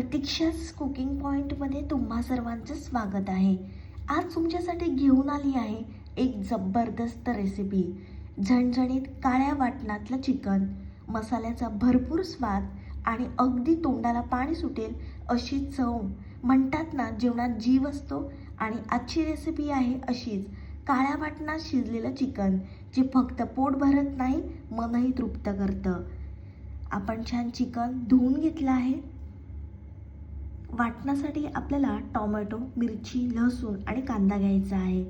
प्रतीक्षाच cooking पॉईंटमध्ये तुम्हा सर्वांचं स्वागत आहे. आज तुमच्यासाठी घेऊन आली आहे एक जबरदस्त रेसिपी झणझणीत काळ्या वाटणातलं चिकन मसाल्याचा भरपूर स्वाद आणि अगदी तोंडाला पाणी सुटेल अशी चव. म्हणतात ना जेवणात जीव असतो आणि आजची रेसिपी आहे अशीच. काळ्या वाटणात शिजलेलं चिकन जे फक्त पोट भरत नाही मनही तृप्त करतं. आपण छान चिकन धुवून घेतलं आहे. वाटण्यासाठी आपल्याला टॉमॅटो मिरची लसूण आणि कांदा घ्यायचा आहे.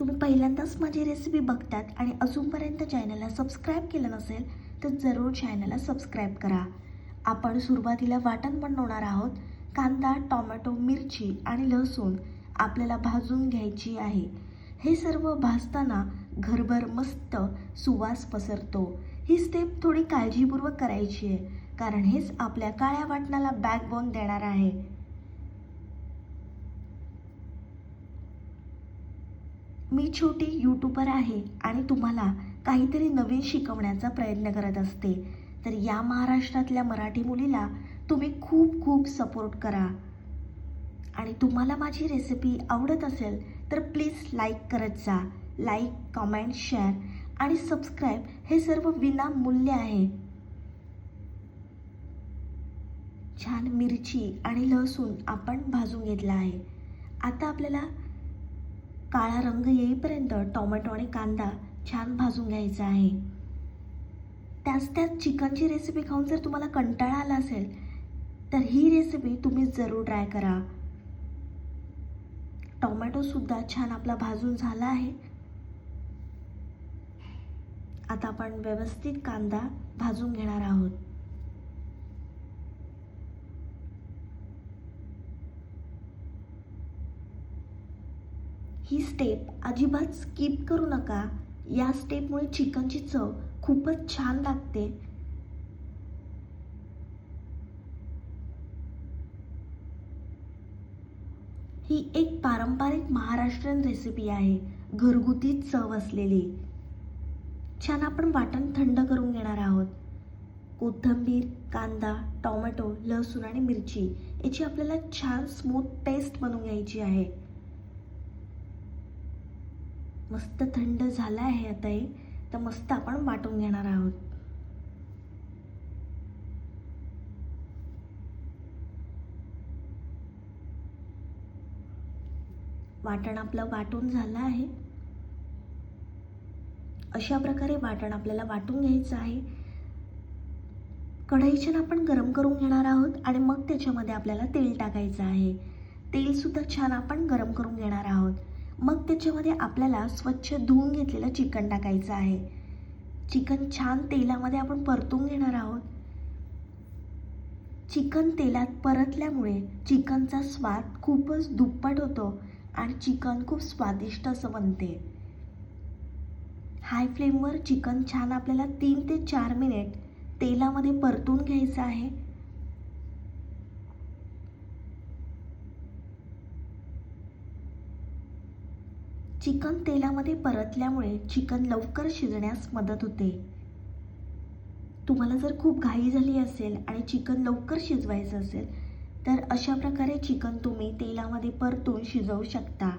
तुम्ही पहिल्यांदाच माझी रेसिपी बघतात आणि अजूनपर्यंत चॅनलला सबस्क्राईब केलं नसेल तर जरूर चॅनलला सबस्क्राईब करा. आपण सुरुवातीला वाटण बनवणार आहोत. कांदा टॉमॅटो मिरची आणि लसूण आपल्याला भाजून घ्यायची आहे. हे सर्व भाजताना घरभर मस्त सुवास पसरतो. ही स्टेप थोडी काळजीपूर्वक करायची आहे. कारण हेच आपल्या काळ्या वाटणाला बॅकबोन देणार आहे. मी छोटी यूट्यूबर आहे आणि तुम्हाला काहीतरी नवीन शिकवण्याचा प्रयत्न करत असते. तर या महाराष्ट्रातल्या मराठी मुलीला तुम्ही खूप खूप सपोर्ट करा. आणि तुम्हाला माझी रेसिपी आवडत असेल तर प्लीज लाईक करत जा. लाईक कमेंट शेअर आणि सबस्क्राईब हे सर्व विनामूल्य आहे. छान मिरची आणि लसूण आपण भाजून घेतला आहे. आता आपल्याला काळा रंग येईपर्यंत टोमॅटो आणि कांदा छान भाजून घ्यायचा आहे. त्याच त्याच चिकनची रेसिपी खाऊन जर तुम्हाला कंटाळा आला असेल तर ही रेसिपी तुम्ही जरूर ट्राय करा. टोमॅटोसुद्धा छान आपला भाजून झाला आहे. आता आपण व्यवस्थित कांदा भाजून घेणार आहोत. ही स्टेप अजिबात स्किप करू नका. या स्टेपमुळे चिकनची चव खूपच छान लागते. ही एक पारंपरिक महाराष्ट्रीयन रेसिपी आहे. घरगुती चव असलेली. छान आपण वाटण थंड करून घेणार आहोत. कोथिंबीर कांदा टोमॅटो लसूण आणि मिरची याची आपल्याला छान स्मूथ पेस्ट बनवून घ्यायची आहे. मस्त थंड झालं आहे आता हे. तर मस्त आपण वाटून घेणार आहोत. वाटण आपलं वाटून झालं आहे. अशा प्रकारे वाटण आपल्याला वाटून घ्यायचं आहे. कढई आपण गरम करून घेणार आहोत आणि मग त्याच्यामध्ये आपल्याला तेल टाकायचं आहे. तेलसुद्धा छान आपण गरम करून घेणार आहोत. मग त्याच्यामध्ये आपल्याला स्वच्छ धुवून घेतलेलं चिकन टाकायचं आहे. चिकन छान तेलामध्ये आपण परतून घेणार आहोत. चिकन तेलात परतल्यामुळे चिकनचा स्वाद खूपच दुप्पट होतो आणि चिकन खूप स्वादिष्ट असं बनते. हाय फ्लेमवर चिकन छान आपल्याला तीन ते चार मिनिट तेलामध्ये परतून घ्यायचं आहे. चिकन तेलामध्ये परतल्यामुळे चिकन लवकर शिजण्यास मदत होते. तुम्हाला जर खूप घाई झाली असेल आणि चिकन लवकर शिजवायचं असेल तर अशा प्रकारे चिकन तुम्ही तेलामध्ये परतून शिजवू शकता.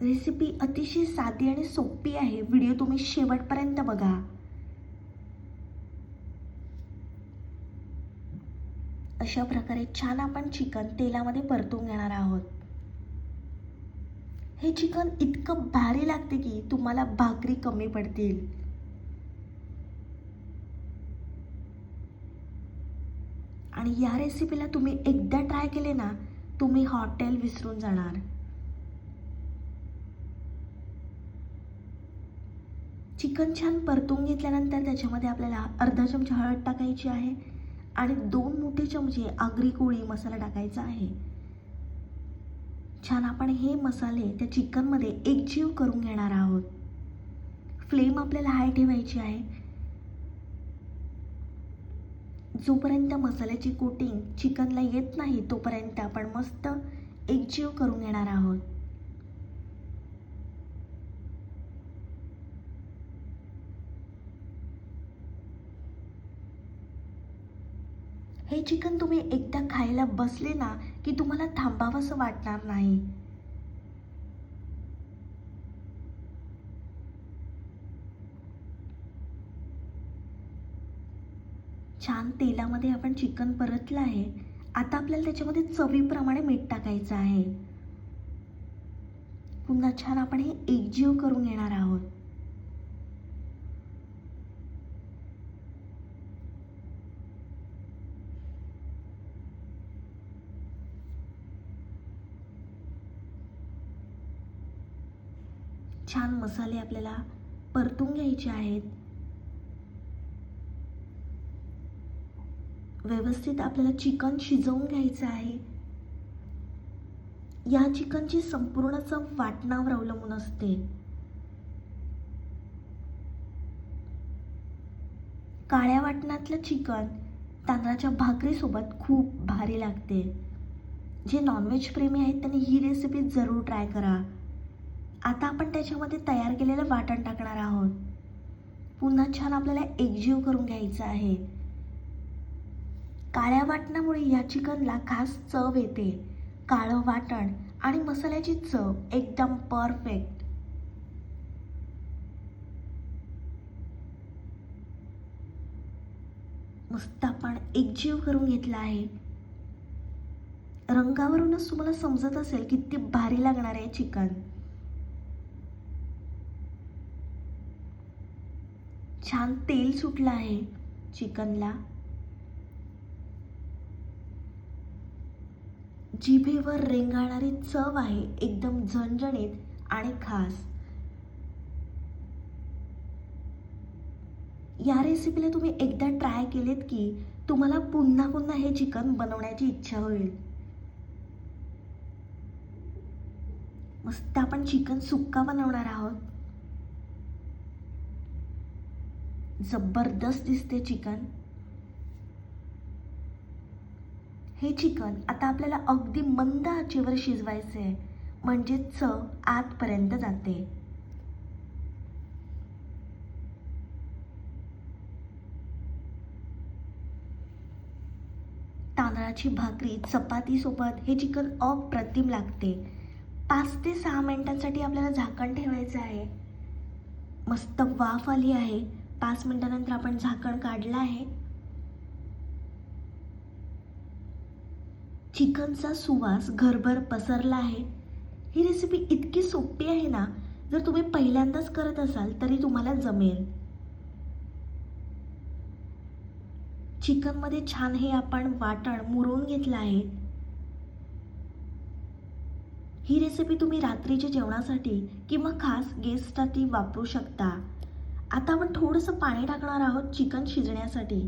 रेसिपी अतिशय साधी आणि सोपी आहे. व्हिडिओ तुम्ही शेवटपर्यंत बघा. अशा प्रकारे छान आपण चिकन तेलामध्ये परतून घेणार आहोत. हे चिकन इतकं भारी लागते की तुम्हाला भाकरी कमी पडतील. आणि या रेसिपीला तुम्ही एकदा ट्राय केले ना तुम्ही हॉटेल विसरून जाणार. चिकन छान परतून घेतल्यानंतर त्याच्यामध्ये आपल्याला अर्धा चमचा हळद टाकायची आहे आणि दोन मोठे चमचे आगरी कोळी मसाला टाकायचा आहे. छान आपण हे मसाले त्या चिकनमध्ये एकजीव करून घेणार आहोत. फ्लेम आपल्याला हाय ठेवायची आहे. जोपर्यंत मसाल्याची कोटिंग चिकनला येत नाही तोपर्यंत आपण मस्त एकजीव करून घेणार आहोत. हे चिकन तुम्ही एकदा खायला बसले ना की तुम्हाला थांबावंसं वाटणार नाही. छान तेलामध्ये आपण चिकन परतलं आहे. आता आपल्याला त्याच्यामध्ये चवीप्रमाणे मीठ टाकायचं आहे. पुन्हा छान आपण हे एकजीव करून घेणार आहोत. छान मसाले आपल्याला परतून घ्यायचे आहेत. व्यवस्थित आपल्याला चिकन शिजवून घ्यायचं आहे. या चिकनची संपूर्ण चव वाटणावर अवलंबून असते. काळ्या वाटणातलं चिकन तांदळाच्या भाकरीसोबत खूप भारी लागते. जे नॉनव्हेज प्रेमी आहेत त्यांनी ही रेसिपी जरूर ट्राय करा. आता आपण त्याच्यामध्ये तयार केलेलं वाटण टाकणार आहोत. पुन्हा छान आपल्याला एकजीव करून घ्यायचं आहे. काळ्या वाटणामुळे या चिकनला खास चव येते. काळं वाटण आणि मसाल्याची चव एकदम परफेक्ट. मस्त आपण एकजीव करून घेतला आहे. रंगावरूनच तुम्हाला समजत असेल किती भारी लागणार आहे चिकन. छान तेल सुटलं आहे चिकनला. जिभेवर रेंगाळणारी चव आहे एकदम झणझणीत आणि खास. या रेसिपीला तुम्ही एकदा ट्राय केलेत की तुम्हाला पुन्हा पुन्हा हे चिकन बनवण्याची इच्छा होईल. मस्त आपण चिकन सुक्का बनवणार आहोत. जबरदस्त दिसते चिकन. हे चिकन आता आपल्याला अगदी मंद आचेवर शिजवायचे आहे म्हणजे चव आतपर्यंत जाते. तांदळाची भाकरी चपातीसोबत हे चिकन अप्रतिम लागते. पाच ते सहा मिनिटांसाठी आपल्याला झाकण ठेवायचं आहे. मस्त वाफ आली आहे. पाच मिनटानंतर आपण झाकण काढलं आहे. चिकनचा सुवास घरभर पसरला आहे. ही रेसिपी इतकी सोपी आहे ना जर तुम्ही पहिल्यांदाच करत असाल तरी तुम्हाला जमेल. चिकनमध्ये छान हे आपण वाटण मुरवून घेतलं आहे. ही रेसिपी तुम्ही रात्रीच्या जेवणासाठी किंवा खास गेस्टसाठी वापरू शकता. आता आपण थोडंसं पाणी टाकणार आहोत चिकन शिजण्यासाठी.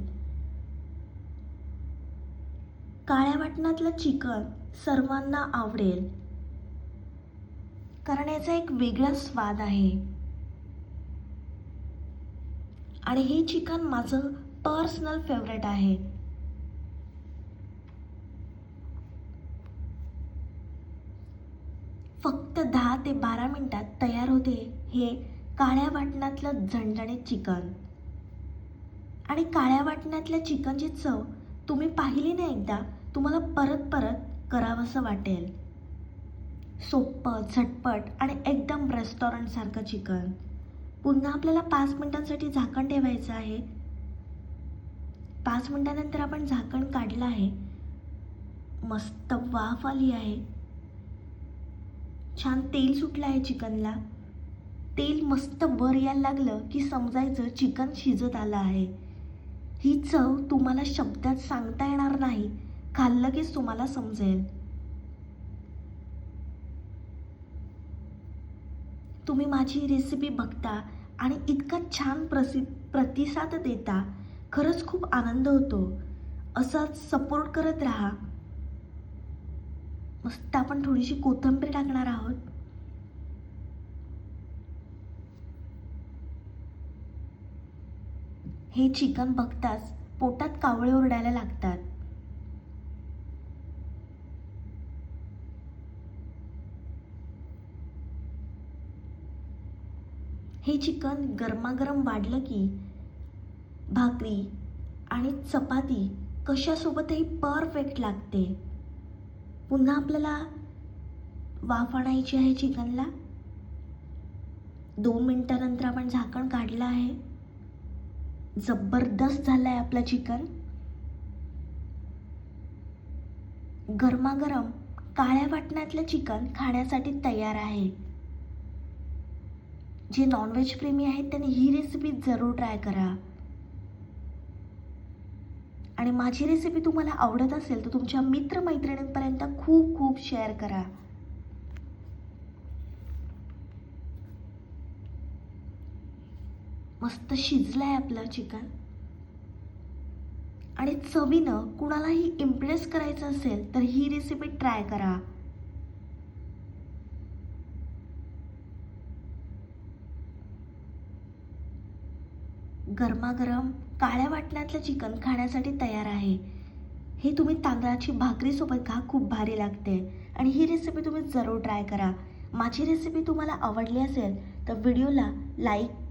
काळ्या वाटणातलं चिकन सर्वांना आवडेल. कारण याचा एक वेगळा स्वाद आहे. आणि हे चिकन माझं पर्सनल फेवरेट आहे. फक्त दहा ते बारा मिनटात तयार होते हे काळ्या वाटणातलं झणझणीत चिकन. आणि काळ्या वाटण्यातल्या चिकनची चव तुम्ही पाहिली ना एकदा तुम्हाला परत परत करावंसं वाटेल. सोपं झटपट आणि एकदम रेस्टॉरंटसारखं चिकन. पुन्हा आपल्याला पाच मिनटांसाठी झाकण ठेवायचं आहे. पाच मिनटानंतर आपण झाकण काढलं आहे. मस्त वाफ आली आहे. छान तेल सुटलं आहे चिकनला. तेल मस्त भर यायला लागलं की समजायचं चिकन शिजत आलं आहे. ही चव तुम्हाला शब्दात सांगता येणार नाही. खाल्लं कीच तुम्हाला समजेल. तुम्ही माझी रेसिपी बघता आणि इतका छान प्रसि प्रतिसाद देता. खरंच खूप आनंद होतो. असाच सपोर्ट करत राहा. मस्त आपण थोडीशी कोथिंबीर टाकणार आहोत. हे चिकन बघताच पोटात कावळे ओरडायला लागतात. हे चिकन गरमागरम वाढलं की भाकरी आणि चपाती कशासोबतही परफेक्ट लागते. पुन्हा आपल्याला वाफ आणायची आहे चिकनला? दोन मिनटानंतर आपण झाकण काढलं आहे. जबरदस्त झालं आहे आपलं चिकन. गरमागरम काळ्या वाटण्यातलं चिकन खाण्यासाठी तयार आहे. जे नॉनव्हेज प्रेमी आहेत त्यांनी ही रेसिपी जरूर ट्राय करा. आणि माझी रेसिपी तुम्हाला आवडत असेल तर तुमच्या मित्रमैत्रिणींपर्यंत खूप खूप शेअर करा. मस्त शिजलंय आपलं चिकन. आणि चवीनं कुणालाही इम्प्रेस करायचं असेल तर ही रेसिपी ट्राय करा. गरमागरम काळ्या वाटण्यातलं चिकन खाण्यासाठी तयार आहे. हे तुम्ही तांदळाची भाकरीसोबत खा खूप भारी लागते. आणि ही रेसिपी तुम्ही जरूर ट्राय करा. माझी रेसिपी तुम्हाला आवडली असेल तर व्हिडिओला लाईक